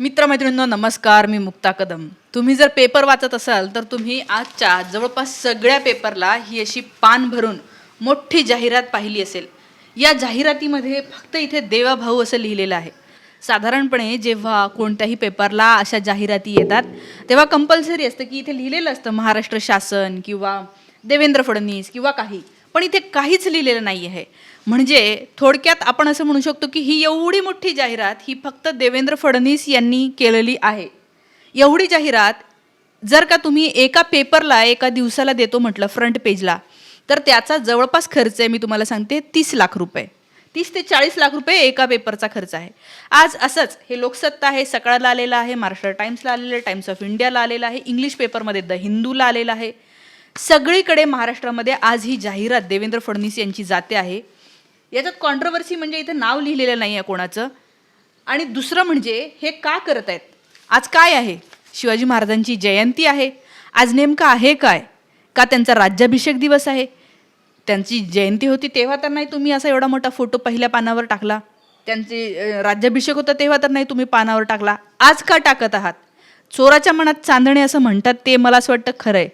मित्रमैत्रिणींनो नमस्कार मी मुक्ता कदम. तुम्ही जर पेपर वाचत असाल तर तुम्ही आजच्या जवळपास सगळ्या पेपरला ही अशी पान भरून मोठी जाहिरात पाहिली असेल. या जाहिरातीमध्ये फक्त इथे देवाभाऊ असं लिहिलेलं आहे. साधारणपणे जेव्हा कोणत्याही पेपरला अशा जाहिराती येतात तेव्हा कंपल्सरी असतं की इथे लिहिलेलं असतं महाराष्ट्र शासन किंवा देवेंद्र फडणवीस किंवा काही. पण इथे काहीच लिहिलेलं नाही आहे म्हणजे थोडक्यात आपण असं म्हणू शकतो की ही एवढी मोठी जाहिरात ही फक्त देवेंद्र फडणवीस यांनी केलेली आहे. एवढी जाहिरात जर का तुम्ही एका पेपरला एका दिवसाला देतो म्हटलं फ्रंट पेजला तर त्याचा जवळपास खर्च आहे मी तुम्हाला सांगते तीस लाख रुपये. तीस ते चाळीस लाख रुपये एका पेपरचा खर्च आहे. आज असंच हे लोकसत्ता आहे सकाळला आलेलं आहे महाराष्ट्र टाईम्सला आलेलं आहे टाइम्स ऑफ इंडियाला आलेलं आहे इंग्लिश पेपरमध्ये द हिंदूला आलेलं आहे. सगळीकडे महाराष्ट्रामध्ये आज ही जाहिरात देवेंद्र फडणवीस यांची जाते आहे. याच्यात कॉन्ट्रोवर्सी म्हणजे इथं नाव लिहिलेलं नाही आहे कोणाचं. आणि दुसरं म्हणजे हे का करत आहेत? आज काय आहे? शिवाजी महाराजांची जयंती आहे. आज नेमकं आहे काय? का त्यांचा राज्याभिषेक दिवस आहे? त्यांची जयंती होती तेव्हा तर नाही तुम्ही असा एवढा मोठा फोटो पहिल्या पानावर टाकला. त्यांचे राज्याभिषेक होता तेव्हा तर नाही तुम्ही पानावर टाकला. आज का टाकत आहात? चोराच्या मनात चांदणे असं म्हणतात ते मला असं वाटतं खरं आहे.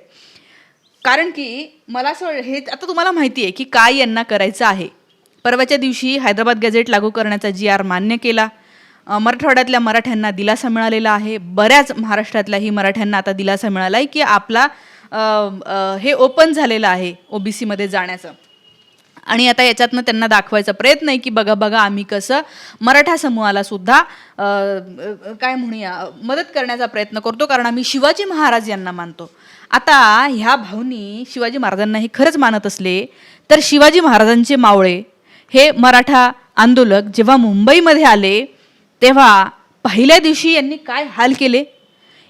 कारण की मला असं हे आता तुम्हाला माहिती आहे की काय यांना करायचं आहे. परवाच्या दिवशी हैदराबाद गॅझेट लागू करण्याचा जी आर मान्य केला. मराठवाड्यातल्या मराठ्यांना दिलासा मिळालेला आहे. बऱ्याच महाराष्ट्रातल्याही मराठ्यांना आता दिलासा मिळाला आहे की आपला हे ओपन झालेलं आहे ओबीसीमध्ये जाण्याचं. आणि आता याच्यातनं त्यांना दाखवायचा प्रयत्न आहे की बघा बघा आम्ही कसं मराठा समूहाला सुद्धा काय म्हणूया मदत करण्याचा प्रयत्न करतो. कारण आम्ही शिवाजी महाराज यांना मानतो. आता ह्या भाऊनी शिवाजी महाराजांना हे खरंच मानत असले तर शिवाजी महाराजांचे मावळे हे मराठा आंदोलक जेव्हा मुंबईमध्ये आले तेव्हा पहिल्या दिवशी यांनी काय हाल केले?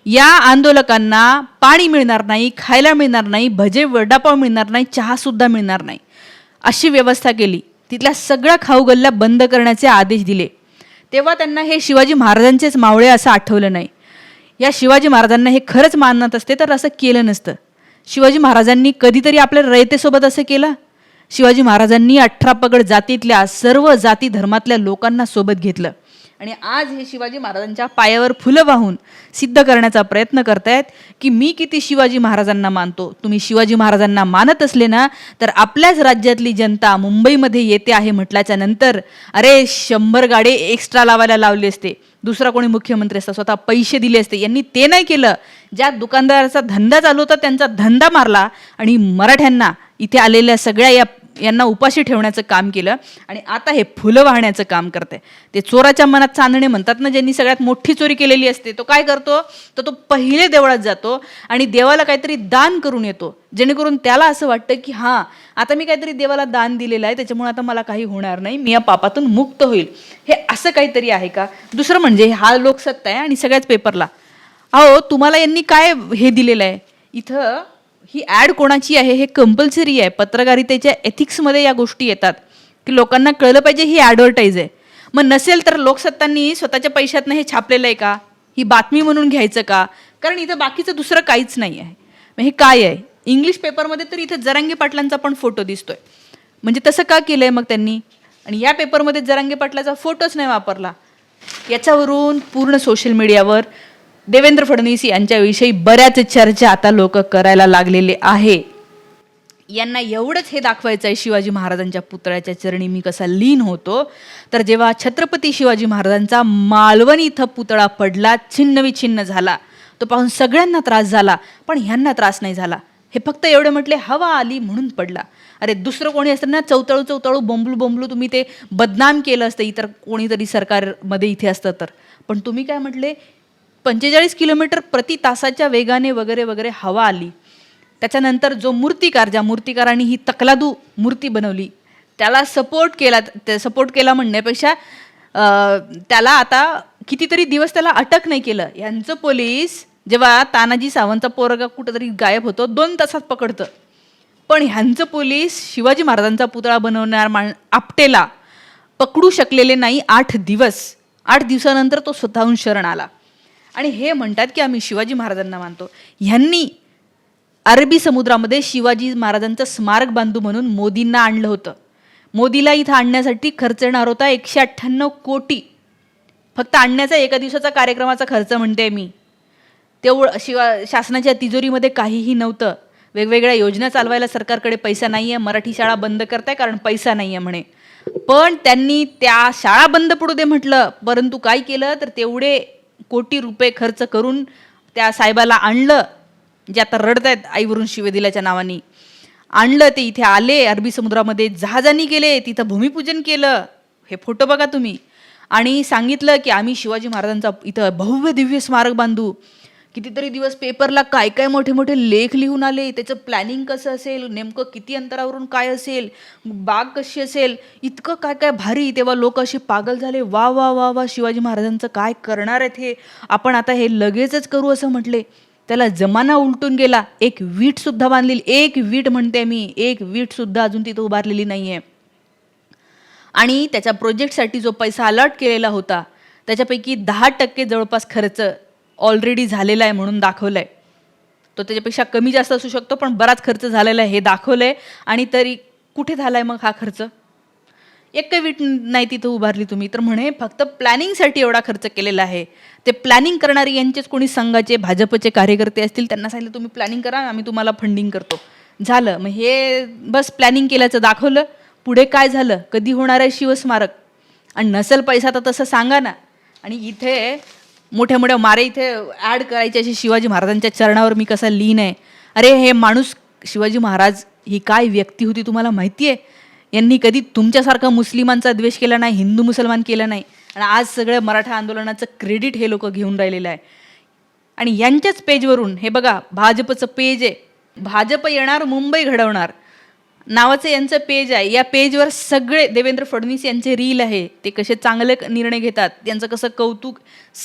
या आंदोलकांना पाणी मिळणार नाही खायला मिळणार नाही भजे वडापाव मिळणार नाही चहासुद्धा मिळणार नाही. अशी व्यवस्था केली. तिथल्या सगळ्या खाऊ गल्ल्या बंद करण्याचे आदेश दिले. तेव्हा त्यांना हे शिवाजी महाराजांचेच मावळे असं आठवलं नाही. या शिवाजी महाराजांना हे खरंच मानत असते तर असं केलं नसतं. शिवाजी महाराजांनी कधीतरी आपल्या रयतेसोबत असं केलं? शिवाजी महाराजांनी अठरा पगड जातीतल्या सर्व जाती धर्मातल्या लोकांना सोबत घेतलं. आणि आज हे शिवाजी महाराजांच्या पायावर फुलं वाहून सिद्ध करण्याचा प्रयत्न करतायत की मी किती शिवाजी महाराजांना मानतो. तुम्ही शिवाजी महाराजांना मानत असले ना तर आपल्याच राज्यातली जनता मुंबईमध्ये येते आहे म्हटल्याच्या नंतर अरे शंभर गाडे एक्स्ट्रा लावायला लावले असते. दुसरा कोणी मुख्यमंत्री असता स्वतः पैसे दिले असते. यांनी ते नाही केलं. ज्या दुकानदाराचा धंदा चालू होता त्यांचा धंदा मारला आणि मराठ्यांना इथे आलेल्या सगळ्या या यांना उपाशी ठेवण्याचं काम केलं आणि आता हे फुलं वाहण्याचं काम करते ते चोराच्या मनात चांदणे म्हणतात ना ज्यांनी सगळ्यात मोठी चोरी केलेली असते तो काय करतो? तर तो पहिले देवळात जातो आणि देवाला काहीतरी दान करून येतो जेणेकरून त्याला असं वाटतं की हां आता मी काहीतरी देवाला दान दिलेलं आहे त्याच्यामुळे आता मला काही होणार नाही मी या पापातून मुक्त होईल. हे असं काहीतरी आहे का? दुसरं म्हणजे हा लोकसत्ता आहे आणि सगळ्याच पेपरला. अहो तुम्हाला यांनी काय हे दिलेलं आहे? इथं ही ॲड कोणाची आहे हे कंपल्सरी आहे. पत्रकारितेच्या एथिक्समध्ये या गोष्टी येतात. की लोकांना कळलं पाहिजे ही ॲडव्हर्टाईज आहे. मग नसेल तर लोकसत्तांनी स्वतःच्या पैशातनं हे छापलेलं आहे का? ही बातमी म्हणून घ्यायचं का? कारण इथं बाकीचं दुसरं काहीच नाही आहे. मग हे काय आहे? इंग्लिश पेपरमध्ये तर इथं जरांगे पाटलांचा पण फोटो दिसतोय. म्हणजे तसं का केलंय मग त्यांनी? आणि या पेपरमध्ये जरांगे पाटलाचा फोटोच नाही वापरला. याच्यावरून पूर्ण सोशल मीडियावर देवेंद्र फडणवीस यांच्याविषयी बऱ्याच चर्चा आता लोक करायला लागलेले आहे. यांना एवढंच हे दाखवायचं आहे शिवाजी महाराजांच्या पुतळ्याच्या चरणी मी कसा लीन होतो. तर जेव्हा छत्रपती शिवाजी महाराजांचा मालवण इथं पुतळा पडला छिन्न विछिन्न झाला. तो पाहून सगळ्यांना त्रास झाला पण ह्यांना त्रास नाही झाला. हे फक्त एवढे म्हटले हवा आली म्हणून पडला. अरे दुसरं कोणी असतं ना चौताळू चौताळू बोंबलू बोंबलू तुम्ही ते बदनाम केलं असतं इतर कोणीतरी सरकारमध्ये इथे असतं तर. पण तुम्ही काय म्हटले पंचेचाळीस किलोमीटर प्रति तासाच्या वेगाने वगैरे वगैरे हवा आली. त्याच्यानंतर जो मूर्तिकार ज्या मूर्तिकारांनी ही तकलादू मूर्ती बनवली त्याला सपोर्ट केला ते सपोर्ट केला म्हणण्यापेक्षा त्याला आता कितीतरी दिवस त्याला अटक नाही केलं. यांचं पोलीस जेव्हा तानाजी सावंतचा पोरगा कुठंतरी गायब होतो दोन तासात पकडतं. पण ह्यांचं पोलीस शिवाजी महाराजांचा पुतळा बनवणार मा आपटेला पकडू शकलेले नाही आठ दिवस. आठ दिवसानंतर तो स्वतःहून शरण आला. आणि हे म्हणतात की आम्ही शिवाजी महाराजांना मानतो. ह्यांनी अरबी समुद्रामध्ये शिवाजी महाराजांचं स्मारक बांधू म्हणून मोदींना आणलं होतं. मोदीला इथं आणण्यासाठी खर्च येणार होता एकशे अठ्ठ्याण्णव कोटी. फक्त आणण्याचा एका दिवसाचा कार्यक्रमाचा खर्च म्हणते मी. तेवढं शिवा शासनाच्या तिजोरीमध्ये काहीही नव्हतं. वेगवेगळ्या योजना चालवायला सरकारकडे पैसा नाही आहे मराठी शाळा बंद करताय कारण पैसा नाही आहे म्हणे. पण त्यांनी त्या शाळा बंद पडू दे म्हटलं. परंतु काय केलं? तर तेवढे कोटी रुपये खर्च करून त्या साहेबाला आणलं जे आता रडत आहेत आईवरून शिवदिलाच्या नावाने नावानी. आणलं ते इथे आले अरबी समुद्रामध्ये जहाजांनी गेले तिथं भूमिपूजन केलं. हे फोटो बघा तुम्ही. आणि सांगितलं की आम्ही शिवाजी महाराजांचा इथं भव्य दिव्य स्मारक बांधू. कितीतरी दिवस पेपरला काय काय मोठे मोठे लेख लिहून आले त्याचं प्लॅनिंग कसं असेल नेमकं किती अंतरावरून काय असेल बाग कशी असेल इतकं काय काय भारी तेव्हा लोक असे पागल झाले वा वा वा वा शिवाजी महाराजांचं काय करणार आहेत हे? आपण आता हे लगेचच करू असं म्हटले. त्याला जमाना उलटून गेला. एक वीटसुद्धा बांधलेली. एक वीट म्हणते मी. एक वीटसुद्धा अजून तिथं उभारलेली नाही आहे आणि त्याच्या प्रोजेक्टसाठी जो पैसा अलॉट केलेला होता त्याच्यापैकी दहा टक्के जवळपास खर्च ऑलरेडी झालेला आहे म्हणून दाखवलं आहे तो त्याच्यापेक्षा कमी जास्त असू शकतो पण बराच खर्च झालेला आहे हे दाखवलं आहे आणि तरी कुठे झाला आहे मग हा खर्च? एक काही वीट नाही तिथं उभारली तुम्ही. तर म्हणे फक्त प्लॅनिंगसाठी एवढा खर्च केलेला आहे. ते प्लॅनिंग करणारे यांचेच कोणी संघाचे भाजपचे कार्यकर्ते असतील त्यांना सांगितलं तुम्ही प्लॅनिंग करा आम्ही तुम्हाला फंडिंग करतो. झालं. मग हे बस प्लॅनिंग केल्याचं दाखवलं. पुढे काय झालं? कधी होणार आहे शिवस्मारक? आणि नसेल पैसा तर तसं सांगा ना. आणि इथे मोठ्या मोठ्या मारे इथे ॲड करायचे असे शिवाजी महाराजांच्या चरणावर मी कसा लीन आहे. अरे हे माणूस शिवाजी महाराज ही काय व्यक्ती होती तुम्हाला माहिती आहे यांनी कधी तुमच्यासारखा मुस्लिमांचा द्वेष केला नाही हिंदू मुसलमान केला नाही. आणि आज सगळं मराठा आंदोलनाचं क्रेडिट हे लोक घेऊन राहिलेलं आहे. आणि यांच्याच पेजवरून हे बघा भाजपचं पेज आहे. भाजप येणार मुंबई घडवणार. नावाचं यांचं पेज आहे. या पेजवर सगळे देवेंद्र फडणवीस यांचे रील आहे. ते कसे चांगले निर्णय घेतात त्यांचं कसं कौतुक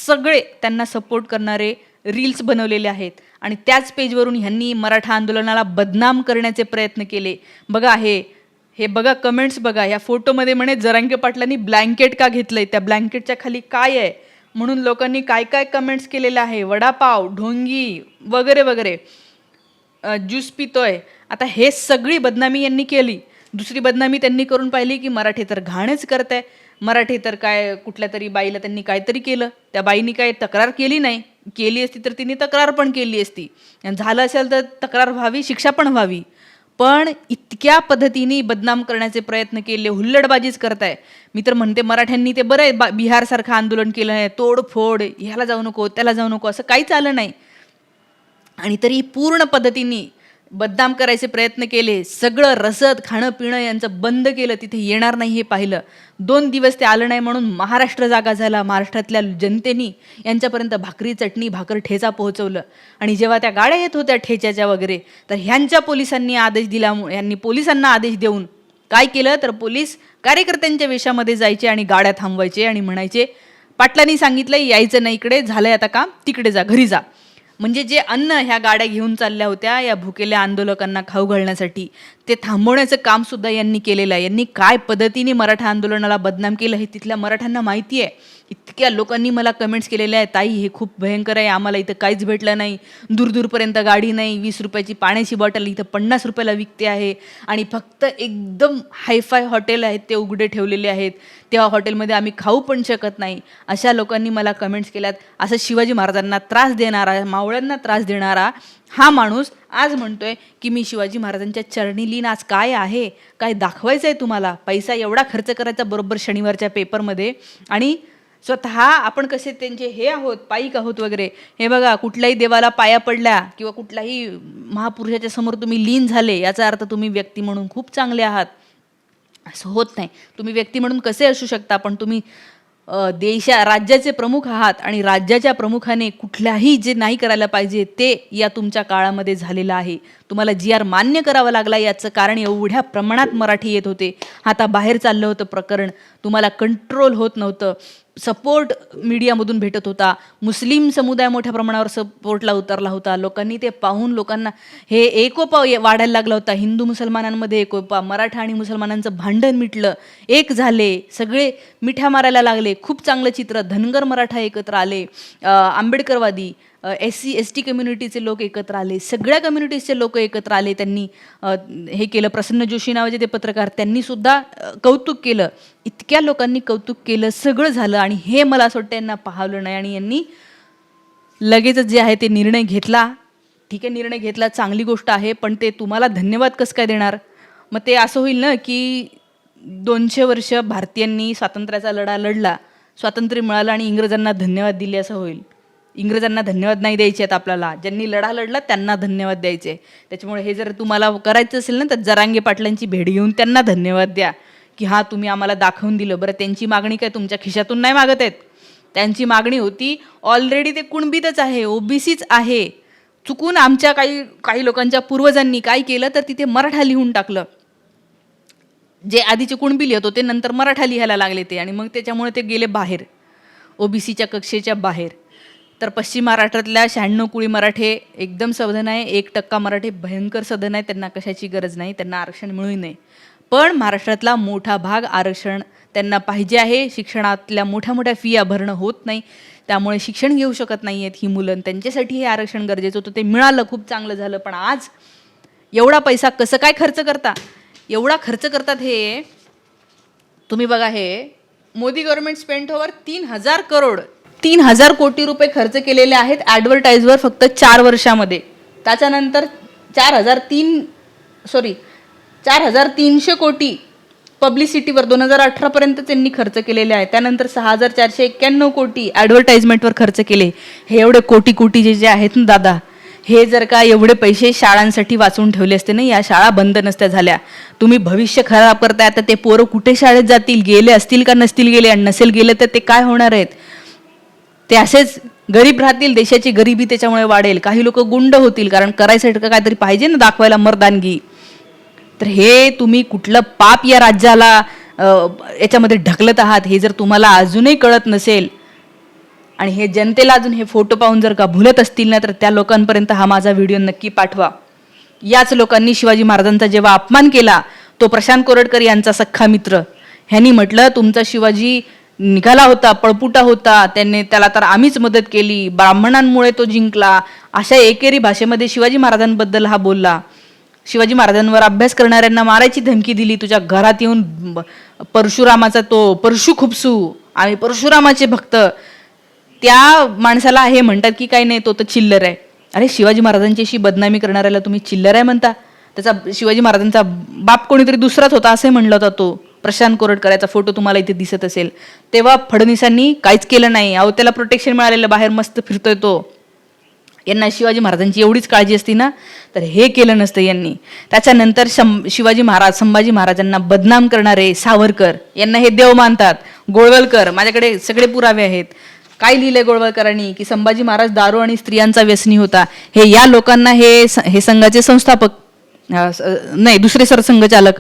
सगळे त्यांना सपोर्ट करणारे रील्स बनवलेले आहेत. आणि त्याच पेजवरून ह्यांनी मराठा आंदोलनाला बदनाम करण्याचे प्रयत्न केले. बघा हे हे बघा कमेंट्स बघा. ह्या फोटोमध्ये म्हणे जरांगे पाटलांनी ब्लँकेट का घेतलंय? त्या ब्लँकेटच्या खाली काय आहे? म्हणून लोकांनी काय काय कमेंट्स केलेलं आहे? वडापाव ढोंगी वगैरे वगैरे. ज्यूस पितोय. आता हे सगळी बदनामी यांनी केली. दुसरी बदनामी त्यांनी करून पाहिली की मराठी तर घाणच आहे मराठी तर काय कुठल्या तरी बाईला त्यांनी काहीतरी केलं. त्या बाईनी काय तक्रार केली नाही. केली असती तर तिने तक्रार पण केली असती. आणि झालं असेल तर तक्रार व्हावी शिक्षा पण व्हावी. पण इतक्या पद्धतीने बदनाम करण्याचे प्रयत्न केले हुल्लडबाजीच करताय. मी तर म्हणते मराठ्यांनी ते बरं आहे बा बिहारसारखं आंदोलन केलं आहे. तोडफोड ह्याला जाऊ नको त्याला जाऊ नको असं काहीच आलं नाही. आणि तरी पूर्ण पद्धतीने बदनाम करायचे प्रयत्न केले सगळं रसद खाणं पिणं यांचं बंद केलं तिथे येणार नाही हे पाहिलं. दोन दिवस ते आलं नाही म्हणून महाराष्ट्र जागा झाला. महाराष्ट्रातल्या जनतेनी यांच्यापर्यंत भाकरी चटणी भाकर ठेचा पोहोचवलं. आणि जेव्हा त्या गाड्या येत होत्या ठेच्याच्या वगैरे तर ह्यांच्या पोलिसांनी आदेश दिल्यामुळे यांनी पोलिसांना आदेश देऊन काय केलं? तर पोलीस कार्यकर्त्यांच्या वेशामध्ये जायचे आणि गाड्या थांबवायचे आणि म्हणायचे पाटलांनी सांगितलं यायचं नाही इकडे झालंय आता काम तिकडे जा घरी जा. म्हणजे जे अन्न ह्या गाड्या घेऊन चालल्या होत्या या भुकेल्या आंदोलकांना खाऊ घालण्यासाठी ते थांबवण्याचं काम सुद्धा यांनी केलेलं आहे. यांनी काय पद्धतीने मराठा आंदोलनाला बदनाम केलं हे तिथल्या मराठ्यांना माहिती आहे. इतक्या लोकांनी मला कमेंट्स केलेल्या आहेत ताई हे खूप भयंकर आहे आम्हाला इथं काहीच भेटलं नाही. दूरदूरपर्यंत गाडी नाही वीस रुपयाची पाण्याची बॉटल इथं पन्नास रुपयाला विकते आहे. आणि फक्त एकदम हायफाय हॉटेल आहेत ते उघडे ठेवलेले आहेत. त्या हॉटेलमध्ये आम्ही खाऊ पण शकत नाही. अशा लोकांनी मला कमेंट्स केल्यात असं शिवाजी महाराजांना त्रास देणारा मावळ्यांना त्रास देणारा हा माणूस आज म्हणतोय की मी शिवाजी महाराजांच्या चरणी लीन आज काय आहे? काय दाखवायचं आहे तुम्हाला? पैसा एवढा खर्च करायचा बरोबर शनिवारच्या पेपरमध्ये आणि स्वतः आपण कसे त्यांचे हे आहोत पायिक आहोत वगैरे हे बघा कुठल्याही देवाला पाया पडल्या किंवा कुठल्याही महापुरुषाच्या समोर तुम्ही लीन झाले याचा अर्थ तुम्ही व्यक्ती म्हणून खूप चांगले आहात. असं होत नाही. तुम्ही व्यक्ती म्हणून कसे असू शकता पण तुम्ही देशा राज्याचे प्रमुख आहात आणि राज्याच्या प्रमुखाने कुठल्याही जे नाही करायला पाहिजे ते या तुमच्या काळामध्ये झालेलं आहे. तुम्हाला जी आर मान्य करावा लागला याचं कारण एवढ्या प्रमाणात मराठी येत होते. आता बाहेर चाललं होतं प्रकरण. तुम्हाला कंट्रोल होत नव्हतं. सपोर्ट मीडियामधून भेटत होता. मुस्लिम समुदाय मोठ्या प्रमाणावर सपोर्टला उतरला होता. लोकांनी ते पाहून लोकांना हे एकोपा वाढायला लागला होता. हिंदू मुसलमानांमध्ये एकोपा मराठा आणि मुसलमानांचं भांडण मिटलं. एक झाले. सगळे मिठ्या मारायला लागले. खूप चांगलं चित्र. धनगर मराठा एकत्र आले. आंबेडकरवादी. एस सी एस टी कम्युनिटीचे लोक एकत्र आले. सगळ्या कम्युनिटीजचे लोक एकत्र आले. त्यांनी हे केलं. प्रसन्न जोशी नावाचे ते पत्रकार त्यांनी सुद्धा कौतुक केलं. इतक्या लोकांनी कौतुक केलं. सगळं झालं आणि हे मला असं वाटतं यांना पाहवलं नाही आणि यांनी लगेचच जे आहे ते निर्णय घेतला. ठीक आहे निर्णय घेतला. चांगली गोष्ट आहे पण ते तुम्हाला धन्यवाद कसं काय देणार? मग ते असं होईल ना की दोनशे वर्ष भारतीयांनी स्वातंत्र्याचा लढा लढला. स्वातंत्र्य मिळालं आणि इंग्रजांना धन्यवाद दिले असं होईल. इंग्रजांना धन्यवाद नाही द्यायचे आहेत आपल्याला. ज्यांनी लढा लढला त्यांना धन्यवाद द्यायचे. त्याच्यामुळे हे जर तुम्हाला करायचं असेल ना तर जरांगे पाटलांची भेट घेऊन त्यांना धन्यवाद द्या. की हा तुम्ही आम्हाला दाखवून दिलं. बरं त्यांची मागणी काय? तुमच्या खिशातून नाही मागत आहेत. त्यांची मागणी होती ऑलरेडी ते कुणबीतच आहे ओबीसीच आहे. चुकून आमच्या काही काही लोकांच्या पूर्वजांनी काय केलं तर तिथे मराठा लिहून टाकलं. जे आधीचे कुणबी लिहित होते नंतर मराठा लिहायला लागले ते. आणि मग त्याच्यामुळे ते गेले बाहेर. ओबीसीच्या कक्षेच्या बाहेर. तर पश्चिम महाराष्ट्रातल्या शहाण्णव कुळी मराठे एकदम सधन आहे एक टक्का मराठे भयंकर सधन आहे त्यांना कशाची गरज नाही त्यांना आरक्षण मिळू नये पण महाराष्ट्रातला मोठा भाग आरक्षण त्यांना पाहिजे आहे शिक्षणातल्या मोठ्या मोठ्या फिया भरणं होत नाही त्यामुळे शिक्षण घेऊ शकत नाही आहेत ही मुलं त्यांच्यासाठी हे आरक्षण गरजेचं होतं ते मिळालं खूप चांगलं झालं. पण आज एवढा पैसा कसं काय खर्च करता? एवढा खर्च करतात हे तुम्ही बघा हे मोदी गव्हर्नमेंट स्पेंट ओव्हर तीन हजार करोड तीन हजार कोटी रुपये खर्च केलेले आहेत ॲडव्हर्टाईजवर फक्त चार वर्षामध्ये. त्याच्यानंतर चार हजार तीन सॉरी चार हजार तीनशे कोटी पब्लिसिटीवर दोन हजार अठरापर्यंत त्यांनी खर्च केलेले आहे त्यानंतर सहा हजार चारशे एक्क्याण्णव कोटी ॲडव्हर्टाईजमेंटवर खर्च केले. हे एवढे कोटी कोटी जे जे आहेत ना दादा हे जर का एवढे पैसे शाळांसाठी वाचून ठेवले असते ना या शाळा बंद नसत्या झाल्या. तुम्ही भविष्य खराब करताय आता ते पोरं कुठे शाळेत जातील गेले असतील का नसतील गेले आणि नसेल गेले तर ते काय होणार आहेत? ते असेच गरीब राहतील देशाची गरिबी त्याच्यामुळे वाढेल. काही लोक गुंड होतील कारण करायसाठी का काहीतरी पाहिजे ना दाखवायला मर्दानगी. तर हे तुम्ही कुठलं पाप या राज्याला याच्यामध्ये ढकलत आहात हे जर तुम्हाला अजूनही कळत नसेल आणि हे जनतेला अजून हे फोटो पाहून जर का भुलत असतील ना तर त्या लोकांपर्यंत हा माझा व्हिडिओ नक्की पाठवा. याच लोकांनी शिवाजी महाराजांचा जेव्हा अपमान केला तो प्रशांत कोरडकर यांचा सख्खा मित्र. ह्यांनी म्हटलं तुमचा शिवाजी निघाला होता पळपुटा होता त्यांनी त्याला तर आम्हीच मदत केली. ब्राह्मणांमुळे तो जिंकला. अशा एकेरी भाषेमध्ये शिवाजी महाराजांबद्दल हा बोलला. शिवाजी महाराजांवर अभ्यास करणाऱ्यांना मारायची धमकी दिली. तुझ्या घरात येऊन परशुरामाचा तो परशु खुपसू आम्ही परशुरामाचे भक्त. त्या माणसाला हे म्हणतात की काही नाही तो तर चिल्लर आहे. अरे शिवाजी महाराजांची अशी बदनामी करणाऱ्याला तुम्ही चिल्लर आहे म्हणता? त्याचा शिवाजी महाराजांचा बाप कोणीतरी दुसराच होता असे म्हणलं होता तो. प्रशांत कोरटकराचा फोटो तुम्हाला इथे दिसत असेल. तेव्हा फडणवीसांनी काहीच केलं नाही. अहो त्याला प्रोटेक्शन मिळालेलं बाहेर मस्त फिरतोय तो. यांना शिवाजी महाराजांची एवढीच काळजी असती ना? तर हे केलं नसतं यांनी. त्याच्यानंतर शं शिवाजी महाराज संभाजी महाराजांना बदनाम करणारे सावरकर यांना हे देव मानतात. गोळवलकर माझ्याकडे सगळे पुरावे आहेत. काय लिहिले गोळवलकरांनी? की संभाजी महाराज दारू आणि स्त्रियांचा व्यसनी होता. हे या लोकांना हे स- हे संघाचे संस्थापक नाही दुसरे सरसंघचालक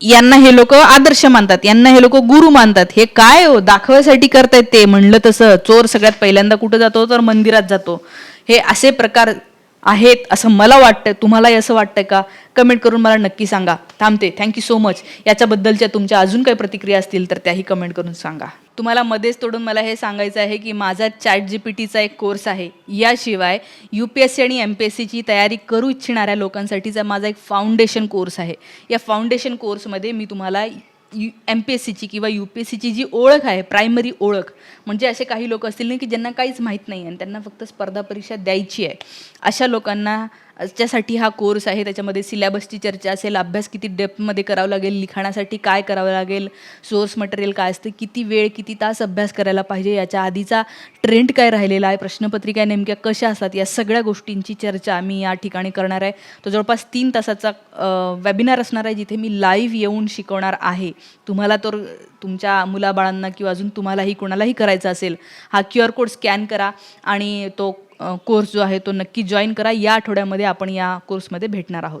यांना हे लोक आदर्श मानतात यांना हे लोक गुरु मानतात. हे काय हो? दाखवायसाठी करतायत ते. म्हणलं तसं चोर सगळ्यात पहिल्यांदा कुठं जातो? तर मंदिरात जातो. हे असे प्रकार आहेत असं मला वाटतं तुम्हालाही असं वाटतंय का? कमेंट करून मला नक्की सांगा. थांबते. थँक्यू सो मच याच्याबद्दलच्या तुमच्या अजून काही प्रतिक्रिया असतील तर त्याही कमेंट करून सांगा. तुम्हाला मध्येच तोडून मला हे सांगायचं आहे की माझा चॅट जी पी टीचा एक कोर्स आहे. याशिवाय यू पी एस सी आणि एम पी एस सीची तयारी करू इच्छिणाऱ्या लोकांसाठीचा माझा एक फाउंडेशन कोर्स आहे. या फाउंडेशन कोर्समध्ये मी तुम्हाला यू एम पी एस सीची किंवा यू पी एस सीची जी ओळख आहे प्रायमरी ओळख म्हणजे असे काही लोक असतील ना की ज्यांना काहीच माहीत नाही आणि त्यांना फक्त स्पर्धा परीक्षा द्यायची आहे. अशा लोकांना त्यासाठी हा कोर्स आहे. त्याच्यामध्ये सिलॅबसची चर्चा असेल अभ्यास किती डेप्थमध्ये करावा लागेल लिखाणासाठी काय करावं लागेल सोर्स मटेरियल काय असतं किती वेळ किती तास अभ्यास करायला पाहिजे याच्या आधीचा ट्रेंड काय राहिलेला आहे प्रश्नपत्रिका नेमक्या कशा असतात या सगळ्या गोष्टींची चर्चा मी या ठिकाणी करणार आहे. तो जवळपास तीन तासाचा वेबिनार असणार आहे जिथे मी लाईव्ह येऊन शिकवणार आहे. तुम्हाला तर तुमच्या मुलाबाळांना किंवा अजून तुम्हालाही कोणालाही करायचा असेल हा क्यू आर कोड स्कॅन करा आणि तो कोर्स जो आहे तो नक्की जॉईन करा. या आठवड्यामध्ये आपण या कोर्समध्ये भेटणार आहोत.